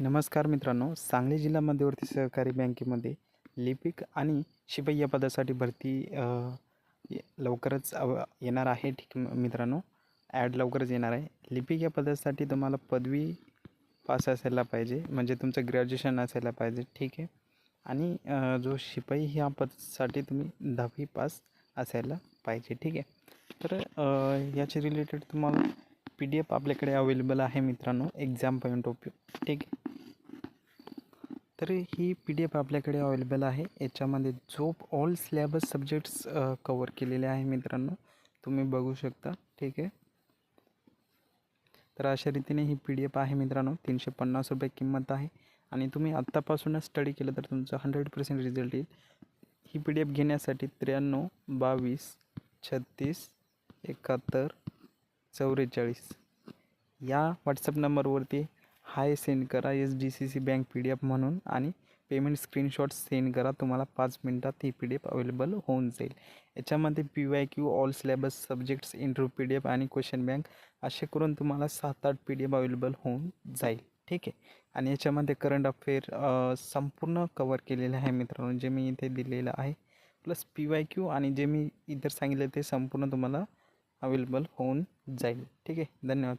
नमस्कार मित्रांनो. सांगली जिल्हा मध्यवर्ती सहकारी बँकेमध्ये लिपिक आणि शिपाई या पदासाठी भरती लवकरच येणार आहे. ठीक मित्रांनो. ॲड लवकरच येणार आहे. लिपिक या पदासाठी तुम्हाला पदवी पास असायला पाहिजे. म्हणजे तुमचं ग्रॅज्युएशन असायला पाहिजे. ठीक आहे. आणि जो शिपाई ह्या पदासाठी तुम्ही दहावी पास असायला पाहिजे. ठीक आहे. तर याचे रिलेटेड तुम्हाला पी डी एफ आपल्याकडे अवेलेबल आहे मित्रांनो एक्झाम पॉईंट ऑफ व्ह्यू ठीक आहे? तर ही पी डी एफ आपल्याकडे अवेलेबल आहे. याच्यामध्ये जो ऑल सिलेबस सब्जेक्ट्स कवर केलेले आहे मित्रांनो. तुम्ही बघू शकता. ठीक आहे? तर अशा रीतीने ही पी डी एफ आहे मित्रांनो. तीनशे पन्नास रुपये किंमत आहे. आणि तुम्ही आत्तापासूनच स्टडी केलं तर तुमचा हंड्रेड पर्सेंट रिझल्ट येईल. ही पी डी एफ घेण्यासाठी त्र्याण्णव बावीस छत्तीस एकाहत्तर चौवेचाळीस या व्हॉट्सअप नंबरवरती हाय सेंड करा S D C C bank P D F म्हणून आणि पेमेंट स्क्रीनशॉट सेंड करा. तुम्हाला पाच मिनटात ही पी डी एफ अवेलेबल होऊन जाईल. याच्यामध्ये P Y Q all syllabus subjects interview P D F आणि क्वेश्चन बँक असे करून तुम्हाला सात आठ पी डी एफ अवेलेबल होऊन जाईल. ठीक आहे? आणि याच्यामध्ये करंट अफेअर संपूर्ण कवर केलेलं आहे मित्रांनो जे मी इथे दिलेलं आहे. प्लस पी वाय क्यू आणि जे मी इतर सांगितलं ते संपूर्ण तुम्हाला अवेलेबल होऊन जाईल. ठीक आहे? धन्यवाद.